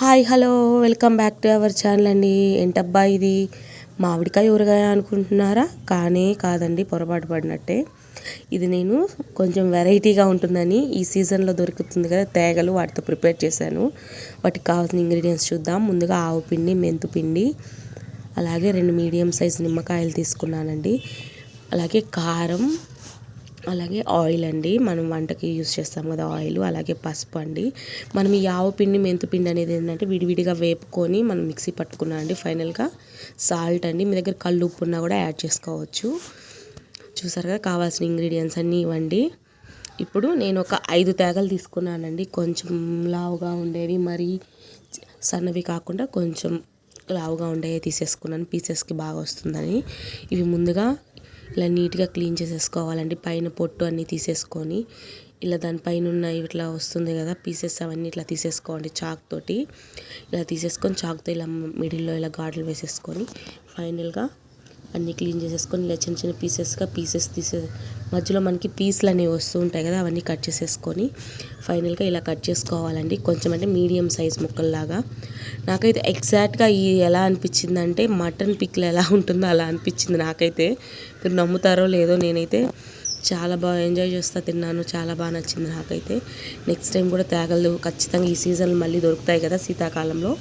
Hi hello welcome back to our channel అండి. ఏంటబ్బా ఇది? మామిడికాయ ఊరగాయ అనుకుంటున్నారా? కానీ కాదండి పొరపాటు పడినట్టే. ఇది నేను కొంచెం వెరైటీగా ఉంటుందని ఈ సీజన్లో దొరుకుతుంది కదా తేగలు వాటితో ప్రిపేర్ చేశాను. వాటికి కావాల్సిన ఇంగ్రీడియంట్స్ చూద్దాం. ముందుగా ఆవు పిండి మెంతు పిండి అలాగే రెండు మీడియం సైజ్ నిమ్మకాయలు తీసుకున్నానండి. అలాగే కారం అలాగే ఆయిల్ అండి. మనం వంటకి యూస్ చేస్తాం కదా ఆయిల్ అలాగే పసుపు అండి. మనం ఈ ఆవు పిండి మెంతు పిండి అనేది ఏంటంటే విడివిడిగా వేపుకొని మనం మిక్సీ పట్టుకున్నాం అండి. ఫైనల్గా సాల్ట్ అండి. మీ దగ్గర కళ్ళు ఉప్పు ఉన్నా కూడా యాడ్ చేసుకోవచ్చు. చూసారు కదా కావాల్సిన ఇంగ్రీడియంట్స్ అన్నీ ఇవ్వండి. ఇప్పుడు నేను ఒక ఐదు తేగలు తీసుకున్నానండి. కొంచెం లావుగా ఉండేవి మరి సన్నవి కాకుండా కొంచెం లావుగా ఉండేవి తీసేసుకున్నాను. పీసెస్కి బాగా వస్తుందని. ఇవి ముందుగా ఇలా నీట్గా క్లీన్ చేసేసుకోవాలండి. పైన పొట్టు అన్నీ తీసేసుకొని ఇలా దానిపైన ఉన్న ఇట్లా వస్తుంది కదా పీసెస్ అవన్నీ ఇట్లా తీసేసుకోండి చాక్ తోటి. ఇలా తీసేసుకొని చాక్తో ఇలా మిడిల్లో ఇలా గాడ్లు వేసేసుకొని ఫైనల్గా అన్నీ క్లీన్ చేసేసుకొని ఇలా చిన్న చిన్న పీసెస్గా పీసెస్ తీసే మధ్యలో మనకి పీస్లు అనేవి వస్తూ ఉంటాయి కదా అవన్నీ కట్ చేసేసుకొని ఫైనల్గా ఇలా కట్ చేసుకోవాలండి. కొంచెం అంటే మీడియం సైజ్ ముక్కల్లాగా. నాకైతే ఎగ్జాక్ట్గా ఈ ఎలా అనిపించింది అంటే మటన్ పిక్లు ఎలా ఉంటుందో అలా అనిపించింది నాకైతే. మీరు నమ్ముతారో లేదో నేనైతే చాలా బాగా ఎంజాయ్ చేస్తా తిన్నాను చాలా బాగా నచ్చింది నాకైతే. నెక్స్ట్ టైం కూడా తేగలు ఖచ్చితంగా ఈ సీజన్లు మళ్ళీ దొరుకుతాయి కదా శీతాకాలంలో.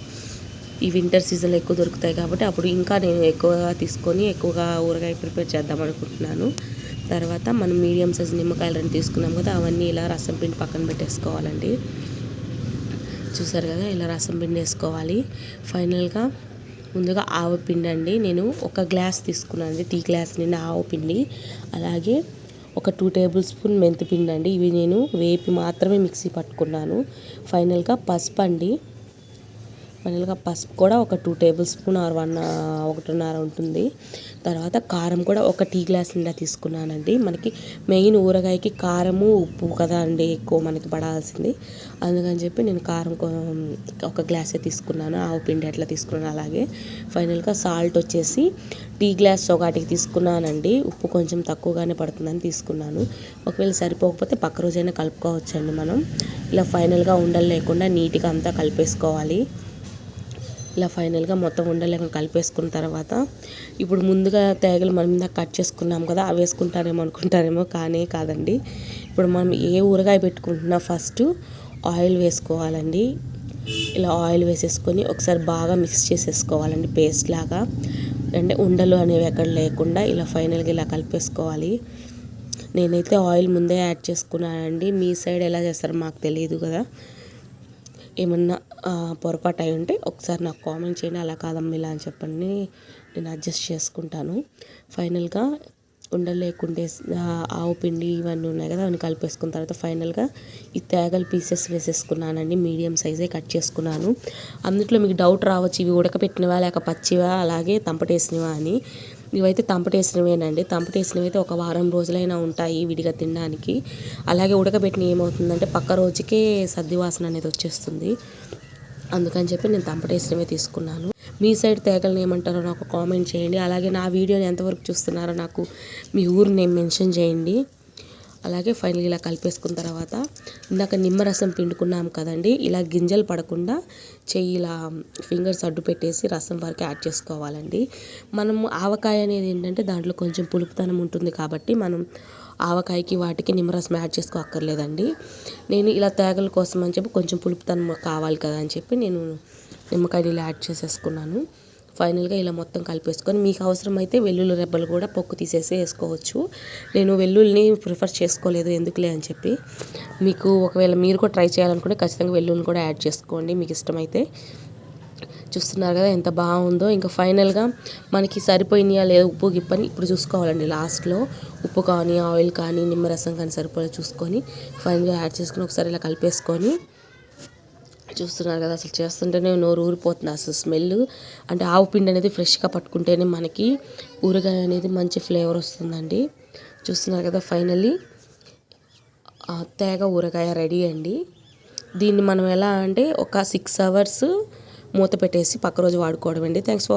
ఈ వింటర్ సీజన్లో ఎక్కువ దొరుకుతాయి కాబట్టి అప్పుడు ఇంకా నేను ఎక్కువగా తీసుకొని ఎక్కువగా ఊరగాయ ప్రిపేర్ చేద్దాం అనుకుంటున్నాను. తర్వాత మనం మీడియం సైజ్ నిమ్మకాయలు రెండు తీసుకున్నాం కదా అవన్నీ ఇలా రసం పిండి పక్కన పెట్టేసుకోవాలండి. చూసారు కదా ఇలా రసం పిండి వేసుకోవాలి. ఫైనల్గా ముందుగా ఆవు పిండి అండి. నేను ఒక గ్లాస్ తీసుకున్నాను టీ గ్లాస్ నిండా ఆవు పిండి. అలాగే ఒక టూ టేబుల్ స్పూన్ మెంతిపిండి అండి. ఇవి నేను వేపి మాత్రమే మిక్సీ పట్టుకున్నాను. ఫైనల్గా పసుపు అండి. ఫైనల్గా పసుపు కూడా ఒక two tablespoon or one ఒకటిన్నర ఉంటుంది. తర్వాత కారం కూడా ఒక టీ గ్లాస్ నిండా తీసుకున్నానండి. మనకి మెయిన్ ఊరగాయకి కారము ఉప్పు కదా అండి ఎక్కువ మనకి పడాల్సింది. అందుకని చెప్పి నేను కారం ఒక గ్లాసే తీసుకున్నాను. ఆవు పిండి ఎట్లా తీసుకున్నాను. అలాగే ఫైనల్గా సాల్ట్ వచ్చేసి టీ గ్లాస్ ఒకటికి తీసుకున్నానండి. ఉప్పు కొంచెం తక్కువగానే పడుతుందని తీసుకున్నాను. ఒకవేళ సరిపోకపోతే పక్క రోజైనా కలుపుకోవచ్చండి మనం. ఇలా ఫైనల్గా ఉండలు లేకుండా నీట్గా అంతా కలిపేసుకోవాలి. ఇలా ఫైనల్గా మొత్తం ఉండలేక కలిపేసుకున్న తర్వాత ఇప్పుడు ముందుగా తేగలు మనం మీద కట్ చేసుకున్నాం కదా అవి వేసుకుంటారేమో అనుకుంటారేమో కానీ కాదండి. ఇప్పుడు మనం ఏ ఊరగాయ పెట్టుకుంటున్నా ఫస్ట్ ఆయిల్ వేసుకోవాలండి. ఇలా ఆయిల్ వేసేసుకొని ఒకసారి బాగా మిక్స్ చేసేసుకోవాలండి పేస్ట్ లాగా. అంటే ఉండలు అనేవి ఎక్కడ లేకుండా ఇలా ఫైనల్గా ఇలా కలిపేసుకోవాలి. నేనైతే ఆయిల్ ముందే యాడ్ చేసుకున్నానండి. మీ సైడ్ ఎలా చేస్తారో మాకు తెలియదు కదా. ఏమన్నా పొరపాటు అయి ఉంటే ఒకసారి నాకు కామెంట్ చేయండి. అలా కాదమ్మా ఇలా అని చెప్పండి. నేను అడ్జస్ట్ చేసుకుంటాను. ఫైనల్గా ఉండలేకుండే ఆవు పిండి ఇవన్నీ ఉన్నాయి కదా అవన్నీ కలిపేసుకున్న తర్వాత ఫైనల్గా ఈ తేగలు పీసెస్ వేసేసుకున్నానండి. మీడియం సైజే కట్ చేసుకున్నాను. అందుట్లో మీకు డౌట్ రావచ్చు ఇవి ఉడకపెట్టినవా లేక పచ్చివా అలాగే తంపటేసినవా అని. ఇవైతే తంపటేసినవేనండి. తంపటేసినవి అయితే ఒక వారం రోజులైనా ఉంటాయి విడిగా తినడానికి. అలాగే ఉడకబెట్టిన ఏమవుతుందంటే పక్క రోజుకే సర్ది వాసన అనేది వచ్చేస్తుంది. అందుకని చెప్పి నేను తంపటేసినవే తీసుకున్నాను. మీ సైడ్ తేగలను ఏమంటారో నాకు కామెంట్ చేయండి. అలాగే నా వీడియోని ఎంతవరకు చూస్తున్నారో నాకు మీ ఊరు నేను మెన్షన్ చేయండి. అలాగే ఫైనల్ ఇలా కలిపేసుకున్న తర్వాత ఇందాక నిమ్మరసం పిండుకున్నాం కదండి ఇలా గింజలు పడకుండా చెయ్యి ఇలా ఫింగర్స్ అడ్డు పెట్టేసి రసం వరకు యాడ్ చేసుకోవాలండి. మనం ఆవకాయ అనేది ఏంటంటే దాంట్లో కొంచెం పులుపుతనం ఉంటుంది కాబట్టి మనం ఆవకాయకి వాటికి నిమ్మరసం యాడ్ చేసుకోక్కర్లేదండి. నేను ఇలా తేగల కోసం అని చెప్పి కొంచెం పులుపుతనం కావాలి కదా అని చెప్పి నేను నిమ్మకాయ ఇలా యాడ్ చేసేసుకున్నాను. ఫైనల్గా ఇలా మొత్తం కలిపేసుకొని మీకు అవసరమైతే వెల్లుల్లి రెబ్బలు కూడా పొక్కు తీసేసి వేసుకోవచ్చు. నేను వెల్లుల్లిని ప్రిఫర్ చేసుకోలేదు ఎందుకులే అని చెప్పి. మీకు ఒకవేళ మీరు కూడా ట్రై చేయాలనుకుంటే ఖచ్చితంగా వెల్లుల్ని కూడా యాడ్ చేసుకోండి. మీకు ఇష్టమైతే చూస్తున్నారు కదా ఎంత బాగుందో. ఇంకా ఫైనల్గా మనకి సరిపోయినాయా లేదా ఉప్పు గిప్పని ఇప్పుడు చూసుకోవాలండి లాస్ట్లో. ఉప్పు కానీ ఆయిల్ కానీ నిమ్మరసం కానీ సరిపోయే చూసుకొని ఫైనల్గా యాడ్ చేసుకొని ఒకసారి ఇలా కలిపేసుకొని చూస్తున్నారు కదా అసలు చేస్తుంటేనే నోరు ఊరిపోతుంది అసలు స్మెల్. అంటే ఆవు పిండి అనేది ఫ్రెష్గా పట్టుకుంటేనే మనకి ఊరగాయ అనేది మంచి ఫ్లేవర్ వస్తుందండి. చూస్తున్నారు కదా ఫైనల్లీ తేగ ఊరగాయ రెడీ అండి. దీన్ని మనం ఎలా అంటే ఒక సిక్స్ అవర్స్ మూత పెట్టేసి పక్క రోజు వాడుకోవడం అండి థ్యాంక్స్ ఫర్